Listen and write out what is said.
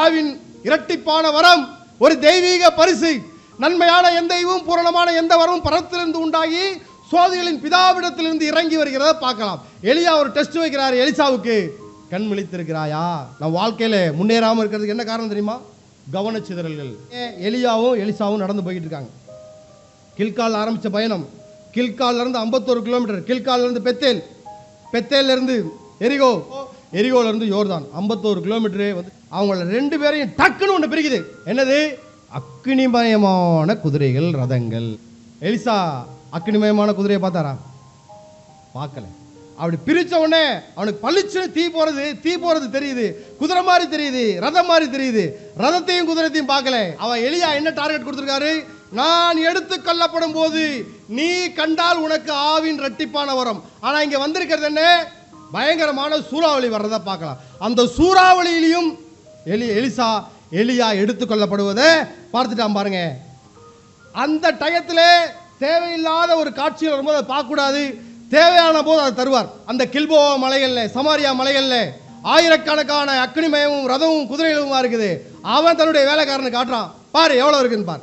ஆவின் இரட்டிப்பான வரம் ஒரு தெய்வீக பரிசு. நன்மையான எந்த ஈவும் பூரணமான எந்த வரமும் பரத்திலிருந்து உண்டாகி சோதிகளின் பிதாவிடத்திலிருந்து இறங்கி வருகிறத பார்க்கலாம். எலியா ஒரு டெஸ்ட் வைக்கிறார் எலிசாவுக்கு. கண் விழித்திருக்கிறாயா? நான் வாழ்க்கையில முன்னேறாமல் இருக்கிறதுக்கு என்ன காரணம் தெரியுமா? கவனச்சிதறல்கள். எலியாவும் எலிசாவும் நடந்து போய்கிட்டு இருக்காங்க கில்கால் ஆரம்பிச்ச பயணம். கில்கால்ல இருந்து ஐம்பத்தோரு கிலோமீட்டர் கில்கால்ல இருந்து பெத்தேல். பெத்தேல்ல இருந்து எரிகோ. எரிகோல இருந்து யோர்தான் ஐம்பத்தோரு கிலோமீட்டரு வந்து அவங்கள ரெண்டு பேரையும் டக்குன்னு ஒன்று பிரிக்குது. என்னது? அக்னிமயமான குதிரைகள் ரதங்கள். எலிசா அக்னிமயமான குதிரையை பார்த்தாரா? பார்க்கல. அப்படி பிரித்த உடனே அவனுக்கு பளிச்சுன்னு தீ போகிறது தீ போகிறது தெரியுது. குதிரை மாதிரி தெரியுது ரதம் மாதிரி தெரியுது. ரதத்தையும் குதிரத்தையும் பார்க்கல. அவன் எலியா என்ன டார்கெட் கொடுத்துருக்காரு? நான் எடுத்து கொல்லப்படும் போது நீ கண்டால் உனக்கு ஆவின் ரெட்டிப்பான வரும். ஆனால் இங்கே வந்திருக்கிறது என்ன? பயங்கரமான சூறாவளி வர்றதை பார்க்கலாம். அந்த சூறாவளியிலையும் எலி எலிசா எலியா எடுத்துக்கொள்ளப்படுவதை பார்த்துட்டான் பாருங்க. அந்த டயத்தில் தேவையில்லாத ஒரு காட்சியில் வரும்போது அதை பார்க்கக்கூடாது. தேவையான போது அதை தருவார். அந்த கில்போ மலைகள்ல சமாரியா மலைகள்ல ஆயிரக்கணக்கான அக்னிமயமும் ரதமும் குதிரைகளுமா இருக்குது. அவன் தன்னுடைய வேலைக்காரனை காட்டுறான். பாரு எவ்வளோ இருக்குன்னு பாரு.